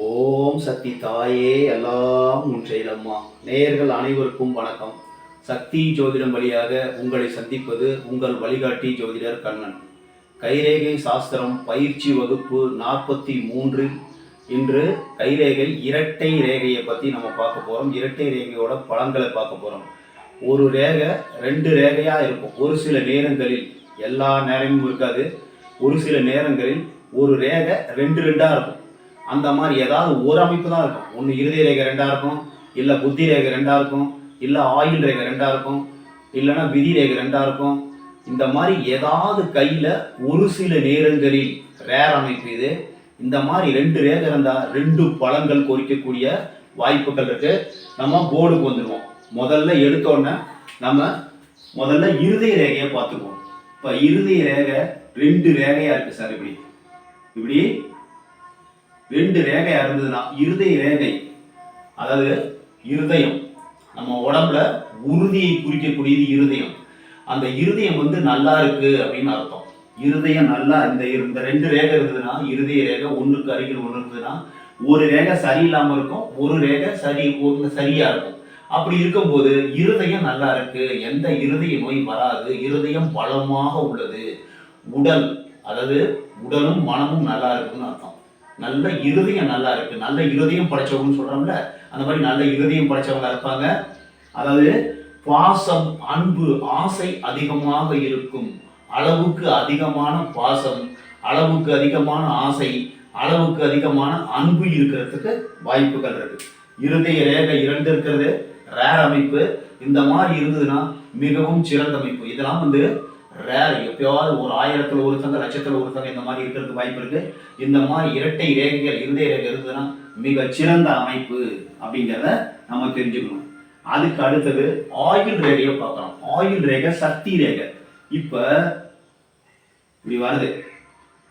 ஓம் சக்தி தாயே எல்லாம் உன் செயலம்மா. நேயர்கள் அனைவருக்கும் வணக்கம். சக்தி ஜோதிடம் வழியாக உங்களை சந்திப்பது உங்கள் வழிகாட்டி ஜோதிடர் கண்ணன். கைரேகை சாஸ்திரம் பயிற்சி வகுப்பு நாற்பத்தி மூன்றில் இன்று கைரேகை இரட்டை ரேகையை பற்றி நம்ம பார்க்க போகிறோம் இரட்டை ரேகையோட பலன்களை பார்க்க போகிறோம் ஒரு ரேகை ரெண்டு ரேகையாக இருக்கும். ஒரு சில நேரங்களில் எல்லா நேரமும் இருக்காது. ஒரு சில நேரங்களில் ஒரு ரேகை ரெண்டு ரெண்டாக இருக்கும். அந்த மாதிரி ஏதாவது ஒரு அமைப்பு தான் இருக்கும். ஒன்று இருதய ரேகை ரெண்டாக இருக்கும் இல்லை புத்தி ரேகை ரெண்டாக இருக்கும் இல்லை ஆயுள் ரேகை ரெண்டாக இருக்கும் இல்லைன்னா விதி ரேகை ரெண்டாக இருக்கும். இந்த மாதிரி ஏதாவது கையில் ஒரு சில நேரங்களில் ரேர் அமைப்பு இது. இந்த மாதிரி ரெண்டு ரேகை இருந்தால் ரெண்டு பழங்கள் குறிக்கக்கூடிய வாய்ப்புகள் இருக்குது நம்ம போர்டுக்கு வந்துடுவோம் முதல்ல எடுத்தோடனே நம்ம முதல்ல இருதய ரேகையை பார்த்துக்குவோம். இப்போ இருதய ரேகை ரெண்டு ரேகையாக இருக்குது சார் இப்படி. இப்படி ரெண்டு ரேகை இருந்ததுன்னா இருதய ரேகை அதாவது இருதயம். நம்ம உடம்புல உறுதியை குறிக்கக்கூடியது இருதயம். அந்த இருதயம் வந்து நல்லா இருக்கு அப்படின்னு அர்த்தம். இருதயம் நல்லா இந்த இரு- இந்த ரெண்டு ரேகை இருந்ததுன்னா இருதய ரேகை ஒன்றுக்கு அருகில் ஒன்று இருந்ததுன்னா ஒரு ரேகை சரியில்லாம இருக்கும் ஒரு ரேகை சரி சரியா இருக்கும். அப்படி இருக்கும்போது இருதயம் நல்லா இருக்கு எந்த இருதய நோய் வராது இருதயம் பலமாக உள்ளது. உடல் அதாவது உடலும் மனமும் நல்லா இருக்குன்னு அர்த்தம். நல்ல இருதயம் நல்லா இருக்கு. நல்ல இருதயம் படைச்சவங்கன்னு சொல்றோம்ல அந்த மாதிரி நல்ல இருதயம் படைச்சவங்களா இருப்பாங்க. அதாவது பாசம் அன்பு ஆசை அதிகமாக இருக்கும். அளவுக்கு அதிகமான பாசம் அளவுக்கு அதிகமான ஆசை அளவுக்கு அதிகமான அன்பு இருக்கிறதுக்கு வாய்ப்புகள் இருக்கு. இருதய ரேகை இரண்டு இருக்கிறது ரேர் அமைப்பு. இந்த மாதிரி இருந்ததுன்னா மிகவும் சிறந்த அமைப்பு இதெல்லாம் வந்து ரேர் எப்பயாவது ஒரு ஆயிரத்துல ஒருத்தங்க லட்சத்துல ஒருத்தங்க இந்த மாதிரி இருக்கிறதுக்கு வாய்ப்பு இருக்குது இந்த மாதிரி இரட்டை ரேகைகள் இருதய ரேகை இருந்ததுன்னா மிக சிறந்த அமைப்பு அப்படிங்கிறத நம்ம தெரிஞ்சுக்கணும். அதுக்கு அடுத்தது ஆயுள் ரேகையை பார்க்கலாம். ஆயுள் ரேகை சக்தி ரேகை. இப்ப இப்படி வருது.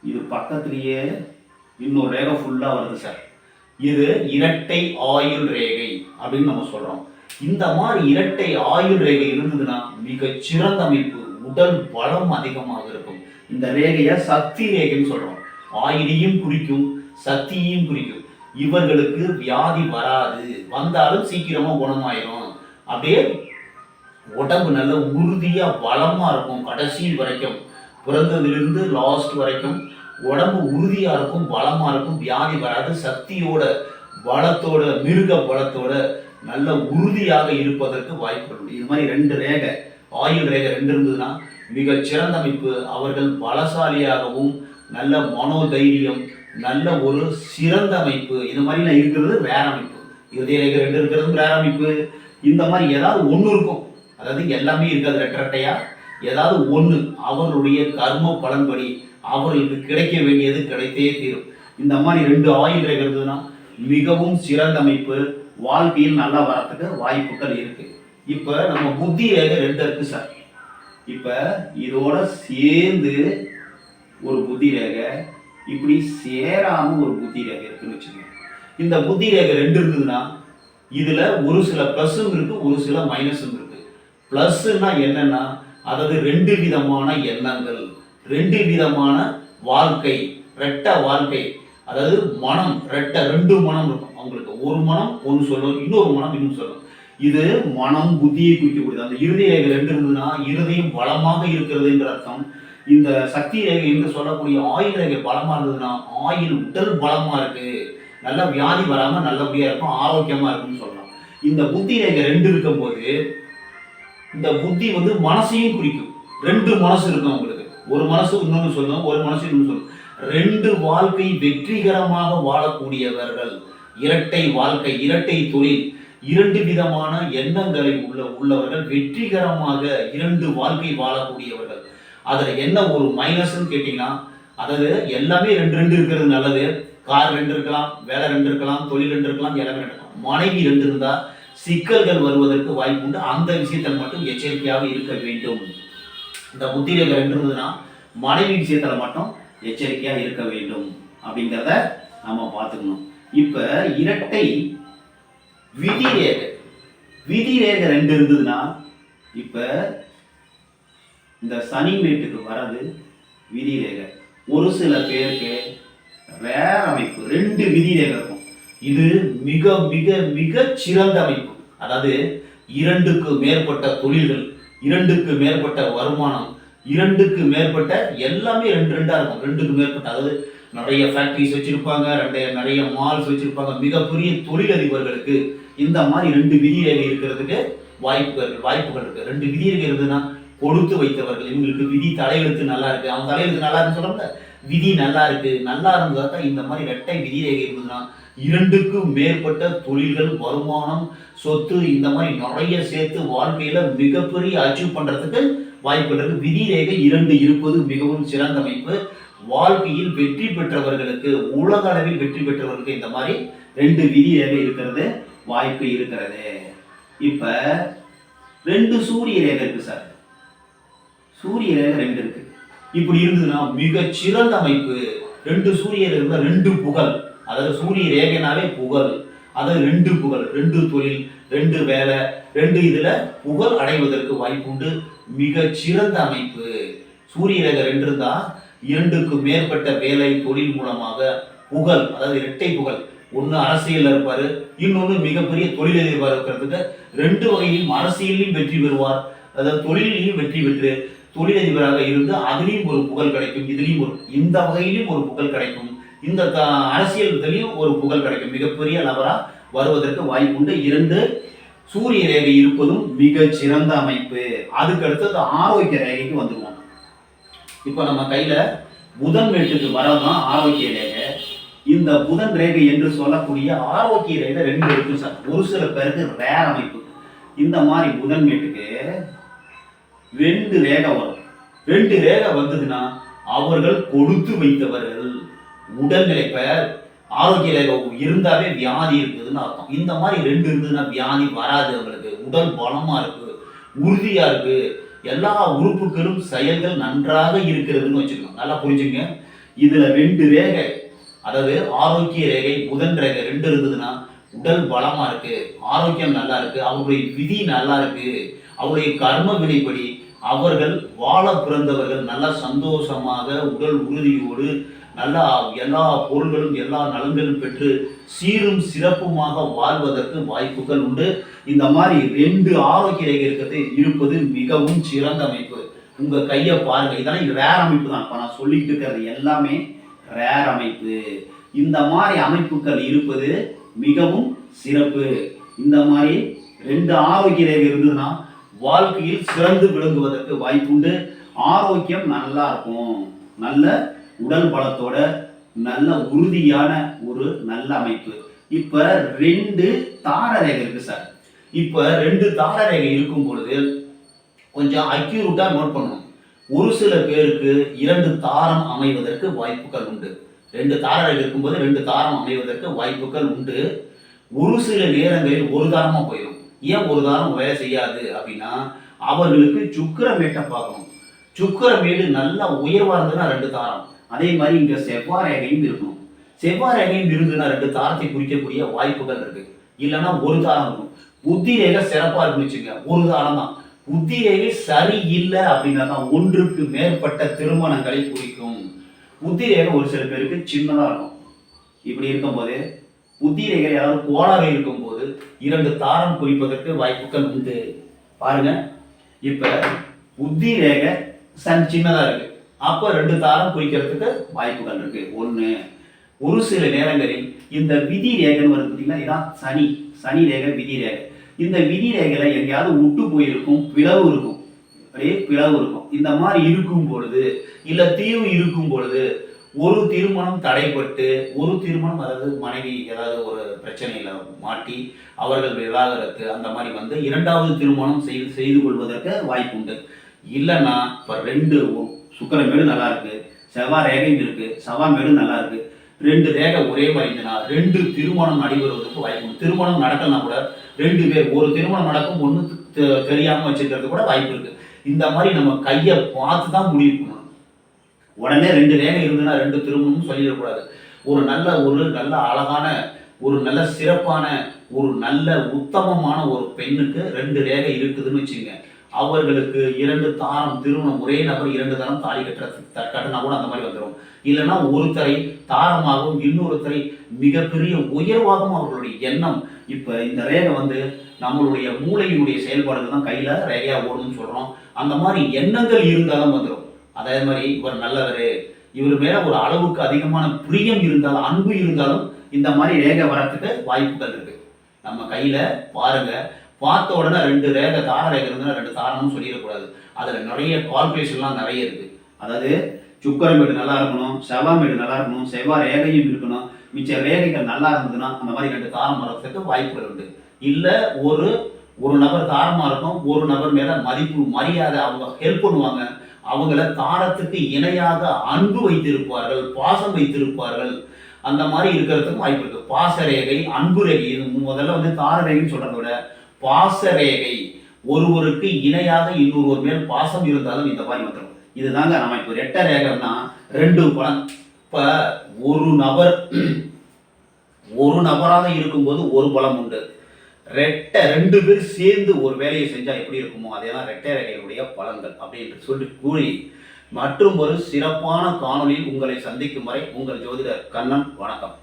இது பக்கத்துலயே இன்னொரு ரேகை ஃபுல்லா வருது சார் இது இரட்டை ஆயுள் ரேகை அப்படின்னு நம்ம சொல்றோம். இந்த மாதிரி இரட்டை ஆயுள் ரேகை இருந்ததுன்னா மிக சிறந்த அமைப்பு உடல் பலம் அதிகமாக இருக்கும். இந்த ரேகையை சக்தி ரேகைன்னு சொல்கிறோம் ஆயுளையும் குறிக்கும் சக்தியையும் குறிக்கும். இவர்களுக்கு வியாதி வராது. வந்தாலும் சீக்கிரமாக குணமாயிரும். அப்படியே உடம்பு நல்ல உறுதியாக பலமாக இருக்கும். கடைசி வரைக்கும். பிறந்ததிலிருந்து லாஸ்ட் வரைக்கும். உடம்பு உறுதியாக இருக்கும் பலமாக இருக்கும். வியாதி வராது. சக்தியோட பலத்தோட மிருக பலத்தோட நல்ல உறுதியாக இருப்பதற்கு வாய்ப்பு இது மாதிரி ரெண்டு ரேகை. ஆயுள் ரேகை ரெண்டு இருந்ததுன்னா மிக சிறந்த அமைப்பு. அவர்கள் பலசாலியாகவும் நல்ல மனோதைரியம் நல்ல ஒரு சிறந்த அமைப்பு. இது மாதிரிலாம் இருக்கிறது வேற அமைப்பு. இருதய ரேகை ரெண்டு இருக்கிறதும் வேற அமைப்பு. இந்த மாதிரி ஏதாவது ஒன்று இருக்கும். அதாவது எல்லாமே இருக்காது ரெட்டரட்டையா? ஏதாவது ஒன்று அவர்களுடைய கர்ம பலன்படி அவர்களுக்கு கிடைக்க வேண்டியது கிடைத்தே தீரும். இந்த மாதிரி ரெண்டு ஆயுள் ரேகை இருந்ததுன்னா மிகவும் சிறந்த அமைப்பு. வாழ்க்கையில் நல்லா வரத்துக்கு வாய்ப்புகள் இருக்குது இப்ப நம்ம புத்தி வேக ரெண்டு இருக்கு சார் இப்ப இதோட சேர்ந்து ஒரு புத்தி ரேகை இப்படி சேராம ஒரு புத்தி ரேகை இருக்குன்னு வச்சுக்கோங்க. இந்த புத்தி ரேகை ரெண்டு இருந்ததுன்னா இதுல ஒரு சில பிளஸும் இருக்கு ஒரு சில மைனஸும் இருக்கு. பிளஸ்னா என்னன்னா அதாவது ரெண்டு விதமான எண்ணங்கள் ரெண்டு விதமான வாழ்க்கை ரெட்ட வாழ்க்கை. அதாவது மனம் ரெட்ட ரெண்டு மனம் இருக்கும். அவங்களுக்கு ஒரு மனம் ஒன்று சொல்லும் இன்னொரு மனம் இன்னும் சொல்லும் இது மனம் புத்தியை குறிக்கக்கூடியது. அந்த இருதய ரேகை ரெண்டு இருந்ததுன்னா இருதயம் பலமாக இருக்கிறது என்ற அர்த்தம். இந்த சக்தி ரேகை என்று சொல்லக்கூடிய ஆயுள் ரேகை பலமா இருந்ததுன்னா ஆயுள் உடல் பலமா இருக்கு. நல்ல வியாதி வராம நல்லபடியா இருக்கும் ஆரோக்கியமா இருக்கும்னு சொல்லலாம். இந்த புத்தி ரேகை ரெண்டு இருக்கும் போது இந்த புத்தி வந்து மனசையும் குறிக்கும். ரெண்டு மனசு இருக்கும் உங்களுக்கு. ஒரு மனசு இன்னொன்னு சொல்லும் ஒரு மனசு இன்னொன்று சொல்லும். ரெண்டு வாழ்க்கை வெற்றிகரமாக வாழக்கூடியவர்கள். இரட்டை வாழ்க்கை இரட்டை தொழில். இரண்டு விதமான எண்ணங்களை உள்ள உள்ளவர்கள் வெற்றிகரமாக இரண்டு வாழ்க்கை வாழக்கூடியவர்கள். அதில் என்ன ஒரு மைனஸ்ன்னு கேட்டிங்கன்னா அதாவது எல்லாமே ரெண்டு ரெண்டு இருக்கிறது நல்லது. கார் ரெண்டு இருக்கலாம் வேலை ரெண்டு இருக்கலாம் தொழில் ரெண்டு இருக்கலாம் எல்லாமே ரெண்டு இருக்கலாம். மனைவி ரெண்டு இருந்தால் சிக்கல்கள் வருவதற்கு வாய்ப்பு உண்டு. அந்த விஷயத்தில் மட்டும் எச்சரிக்கையாக இருக்க வேண்டும். இந்த புத்திரேகை ரெண்டு இருந்ததுன்னா மனைவி விஷயத்தில் மட்டும் எச்சரிக்கையாக இருக்க வேண்டும். அப்படிங்கிறத நம்ம பார்த்துக்கணும். இப்போ இரட்டை விதி ரேகை விதி ரேகை ரெண்டு இருந்ததுன்னா இப்ப இந்த சனி மேட்டுக்கு வர்றது விதி ரேகை ஒரு சில பேருக்கு வேற அமைப்பு ரெண்டு விதி ரேகை இருக்கும். இது மிக மிக மிக சிறந்த அமைப்பு. அதாவது இரண்டுக்கு மேற்பட்ட தொழில்கள் இரண்டுக்கு மேற்பட்ட வருமானம் இரண்டுக்கு மேற்பட்ட எல்லாமே ரெண்டு ரெண்டா இருக்கும். ரெண்டுக்கு மேற்பட்ட அதாவது நிறைய ஃபேக்ட்ரிஸ் வச்சுருப்பாங்க ரெண்டு நிறைய மால்ஸ் வச்சிருப்பாங்க. மிகப்பெரிய தொழிலதிபர்களுக்கு இந்த மாதிரி ரெண்டு விதிரேகை இருக்கிறதுக்கு வாய்ப்புகள் வாய்ப்புகள் இருக்குது ரெண்டு விதிரேகை இருந்ததுன்னா கொடுத்து வைத்தவர்கள். இவங்களுக்கு விதி தலையெழுத்து நல்லா இருக்கு. அவன் தலையெழுத்து நல்லா இருக்குன்னு சொல்றோம்ல விதி நல்லா இருக்கு. நல்லா இருந்தா தான் இந்த மாதிரி ரெட்டை விதி ரேகை இருந்ததுன்னா இரண்டுக்கும் மேற்பட்ட தொழில்கள் வருமானம் சொத்து இந்த மாதிரி நிறைய சேர்த்து வாழ்க்கையில மிகப்பெரிய அச்சீவ் பண்றதுக்கு வாய்ப்பு இருக்கு. விதி ரேகை இரண்டு இருப்பது மிகவும் சிறந்த அமைப்பு. வாழ்க்கையில் வெற்றி பெற்றவர்களுக்கு உலக அளவில் வெற்றி பெற்றவர்களுக்கு இந்த மாதிரி ரெண்டு விதி ரேகை இருக்கிறது வாய்ப்பு இருக்கிறது. இப்ப ரெண்டு சூரிய ரேகை இருக்கு சார். சூரிய ரேகை ரெண்டு இருக்கு. இப்படி இருந்ததுன்னா மிக சிறந்த அமைப்பு. ரெண்டு சூரிய ரேகை ரெண்டு புகழ். அதாவது சூரிய ரேகைனாவே புகழ். அதாவது ரெண்டு புகழ். ரெண்டு தொழில் ரெண்டு வேலை ரெண்டு இதுல புகழ் அடைவதற்கு வாய்ப்புண்டு மிக சிறந்த அமைப்பு. சூரிய ரேகை ரெண்டு இருந்தா இரண்டுக்கு மேற்பட்ட வேலை தொழில் மூலமாக புகழ் அதாவது இரட்டை புகழ். ஒன்று அரசியலில் இருப்பார் இன்னொன்று மிகப்பெரிய தொழிலதிபர் இருக்கிறதுக்கு ரெண்டு வகையிலும் அரசியலையும் வெற்றி பெறுவார். அதாவது தொழிலையும் வெற்றி பெற்று தொழிலதிபராக இருந்து அதுலேயும் ஒரு புகழ் கிடைக்கும் இதுலேயும் ஒரு இந்த வகையிலும் ஒரு புகழ் கிடைக்கும். இந்த த- அரசியல் ஒரு புகழ் கிடைக்கும். மிகப்பெரிய நபராக வருவதற்கு வாய்ப்புண்டு இரண்டு சூரிய ரேகை இருப்பதும் மிக சிறந்த அமைப்பு. அதுக்கு அடுத்தது ஆரோக்கிய ரேகைக்கு வந்துருவோம் இப்போ நம்ம கையில் புதன் மேட்டுக்கு வரதான் ஆரோக்கிய ரேகை. இந்த புதன் ரேகை என்று சொல்லக்கூடிய ஆரோக்கிய ரேகை ரெண்டு இருக்கும் சார். ஒரு சில பேருக்கு ரேர் அமைப்பு. இந்த மாதிரி புதன் மேட்டுக்கு ரெண்டு ரேகை வரும். ரெண்டு ரேகை வந்ததுன்னா அவர்கள் கொடுத்து வைத்தவர்கள் உடல்நிலை பெயர் ஆரோக்கிய ரேகை இருந்தாவே வியாதி இருக்குதுன்னு அர்த்தம். இந்த மாதிரி ரெண்டு இருந்ததுன்னா வியாதி வராது அவங்களுக்கு. உடல் பலமாக இருக்கு. உறுதியாக இருக்குது எல்லா உறுப்புகளும் செயல்கள் நன்றாக இருக்கிறதுன்னு வச்சுக்கணும். நல்லா புரிஞ்சுங்க. இதுல ரெண்டு ரேகை அதாவது ஆரோக்கிய ரேகை புதன் ரேகை ரெண்டு இருந்ததுன்னா உடல் பலமா இருக்கு ஆரோக்கியம் நல்லா இருக்கு அவருடைய விதி நல்லா இருக்கு அவருடைய கர்ம வினைப்படி அவர்கள் வாழ பிறந்தவர்கள் நல்லா சந்தோஷமாக உடல் உறுதியோடு நல்லா எல்லா பொருள்களும் எல்லா நலன்களும் பெற்று சீரும் சிறப்புமாக வாழ்வதற்கு வாய்ப்புகள் உண்டு. இந்த மாதிரி ரெண்டு ஆரோக்கிய ரேகை இருக்கிறது இருப்பது மிகவும் சிறந்த அமைப்பு. உங்க கையை பாருங்க. இதெல்லாம் ரேர் அமைப்பு தான். இப்போ நான் சொல்லிட்டு இருக்கிறது எல்லாமே ரேர் அமைப்பு. இந்த மாதிரி அமைப்புகள் இருப்பது மிகவும் சிறப்பு. இந்த மாதிரி ரெண்டு ஆரோக்கிய ரேகை இருந்ததுன்னா வாழ்க்கையில் சிறந்து விளங்குவதற்கு வாய்ப்புண்டு. ஆரோக்கியம் நல்லா இருக்கும். நல்ல உடல் பலத்தோட நல்ல உறுதியான ஒரு நல்ல அமைப்பு. இப்ப ரெண்டு தார ரேகை இருக்கு சார். இப்ப ரெண்டு தார ரேகை இருக்கும் பொழுது கொஞ்சம் அக்யூரட்டா நோட் பண்ணணும். ஒரு சில பேருக்கு இரண்டு தாரம் அமைவதற்கு வாய்ப்புகள் உண்டு. ரெண்டு தார ரேகை இருக்கும்போது ரெண்டு தாரம் அமைவதற்கு வாய்ப்புகள் உண்டு. ஒரு சில நேரங்களில் ஒரு தாரமா போயிடும். ஏன் ஒரு தாரம் வேலை செய்யாது அப்படின்னா அவர்களுக்கு சுக்கரமேட்டை பார்க்கணும். சுக்கரமேடு நல்லா உயர்வா இருந்ததுன்னா ரெண்டு தாரம். அதே மாதிரி இங்க செவ்வாய் ரேகையும் இருக்கணும். செவ்வாய் ரேகையும் இருந்ததுன்னா ரெண்டு தாரத்தை குறிக்கக்கூடிய வாய்ப்புகள் இருக்கு. இல்லைன்னா ஒரு தாரம் இருக்கும். புத்தி ரேகை சிறப்பா இருக்குன்னு வச்சுங்க ஒரு தாரம் தான். புத்தி ரேகை சரி இல்லை அப்படின்னா தான் ஒன்றுக்கு மேற்பட்ட திருமணங்களை குறிக்கும். புத்தி ரேகை ஒரு சில பேருக்கு சின்னதா இருக்கும். இப்படி இருக்கும்போது புத்தி ரேகை ஏதாவது கோளாறு இருக்கும்போது இரண்டு தாரம் குறிப்பதற்கு வாய்ப்புகள் உண்டு. பாருங்க. இப்ப புத்தி ரேகை சன் சின்னதா இருக்கு. அப்போ ரெண்டு தாரம் குறிக்கிறதுக்கு வாய்ப்புகள் இருக்கு. ஒன்று ஒரு சில நேரங்களில் இந்த விதி ரேகைன்னு வருது பார்த்தீங்கன்னா இதான் சனி சனி ரேகை விதி ரேகை. இந்த விதி ரேகையில எங்கேயாவது விட்டு போயிருக்கும் பிளவு இருக்கும். அப்படியே பிளவு இருக்கும். இந்த மாதிரி இருக்கும் பொழுது இல்லை தீவு இருக்கும் பொழுது ஒரு திருமணம் தடைப்பட்டு ஒரு திருமணம் அதாவது மனைவி ஏதாவது ஒரு பிரச்சனையில் மாட்டி அவர்கள் விவாகரத்து அந்த மாதிரி வந்து இரண்டாவது திருமணம் செய்து செய்து கொள்வதற்கு வாய்ப்பு உண்டு. இல்லைன்னா இப்போ ரெண்டு சுக்கரமேடு நல்லா இருக்கு. செவ்வாய் ரேகையும் இருக்கு. செவ்வாய் மேடும் நல்லா இருக்கு. ரெண்டு ரேகை ஒரே மாதிரி ரெண்டு திருமணம் நடைபெறுவதற்கு வாய்ப்பு உண்டு. திருமணம் நடக்கலாம் கூட ரெண்டு பேர் ஒரு திருமணம் நடக்கும் ஒன்று தெரியாமல் வச்சுக்கிறது கூட வாய்ப்பு இருக்கு. இந்த மாதிரி நம்ம கையை பார்த்து தான் முடிவு பண்ணணும். உடனே ரெண்டு ரேகை இருந்ததுன்னா ரெண்டு திருமணமும் சொல்லிடக்கூடாது. ஒரு நல்ல ஒரு நல்ல அழகான ஒரு நல்ல சிறப்பான ஒரு நல்ல உத்தமமான ஒரு பெண்ணுக்கு ரெண்டு ரேகை இருக்குதுன்னு வச்சுங்க அவர்களுக்கு இரண்டு தாரம் திருமணம் ஒரே நபர் இரண்டு தரம் தாலி கட்டுற கட்டினா கூட அந்த மாதிரி வந்துடும் இல்லைன்னா ஒருத்தரை தாரமாகவும் இன்னொருத்தரை மிகப்பெரிய உயர்வாகவும் அவர்களுடைய எண்ணம். இப்போ இந்த ரேகை வந்து நம்மளுடைய மூளையினுடைய செயல்பாடுகள் தான் கையில் ரேகையாக ஓடுதுன்னு சொல்கிறோம் அந்த மாதிரி எண்ணங்கள் இருந்தாலும் வந்துடும் அதே மாதிரி இவர் நல்லவர். இவர் மேலே ஒரு அளவுக்கு அதிகமான பிரியம் இருந்தாலும் அன்பு இருந்தாலும் இந்த மாதிரி ரேகை வரத்துக்கு வாய்ப்புகள் இருக்குது நம்ம கையில் பாருங்க. பார்த்த உடனே ரெண்டு ரேகை தார ரேகை இருந்தால் ரெண்டு தாரம்னு சொல்லிடக்கூடாது. அதில் நிறைய கால்குலேஷன்லாம் நிறைய இருக்குது அதாவது சுக்கரமேடு நல்லா இருக்கணும் செவ்வாமேடு நல்லா இருக்கணும் செவ்வாய் ரேகையும் இருக்கணும். மிச்ச ரேகைகள் நல்லா இருந்ததுன்னா அந்த மாதிரி ரெண்டு தாரம் வரத்துக்கு வாய்ப்புகள் உண்டு. இல்லை ஒரு ஒரு நபர் தாரமாக இருக்கும் ஒரு நபர் மேலே மதிப்பு மரியாதை அவங்க ஹெல்ப் பண்ணுவாங்க. அவங்கள தாரத்துக்கு இணையாக அன்பு வைத்திருப்பார்கள் பாசம் வைத்திருப்பார்கள். அந்த மாதிரி இருக்கிறதுக்கு வாய்ப்பு இருக்குது பாச ரேகை அன்பு ரேகை இது முதல்ல வந்து தார ரேகைன்னு சொல்கிறத விட பாசரேகை ஒருவருக்கு இணையாக இன்னொருவர் மேல் பாசம் இருந்தாலும் இந்த மாதிரி வந்துடும் இதுதாங்க நம்ம இப்போ ரெட்ட ரேகைன்னா ரெண்டு பலம் இப்ப ஒரு நபர் ஒரு நபராக இருக்கும்போது ஒரு பலம் உண்டு. ரெட்டை ரெண்டு பேர் சேர்ந்து ஒரு வேலையை செஞ்சா எப்படி இருக்குமோ அதெல்லாம் தான் ரெட்டை ரேகையுடைய பலன்கள் அப்படின்னு சொல்லி கூறி மற்றும் ஒரு சிறப்பான காணொலியில் உங்களை சந்திக்கும் வரை உங்கள் ஜோதிடர் கண்ணன் வணக்கம்.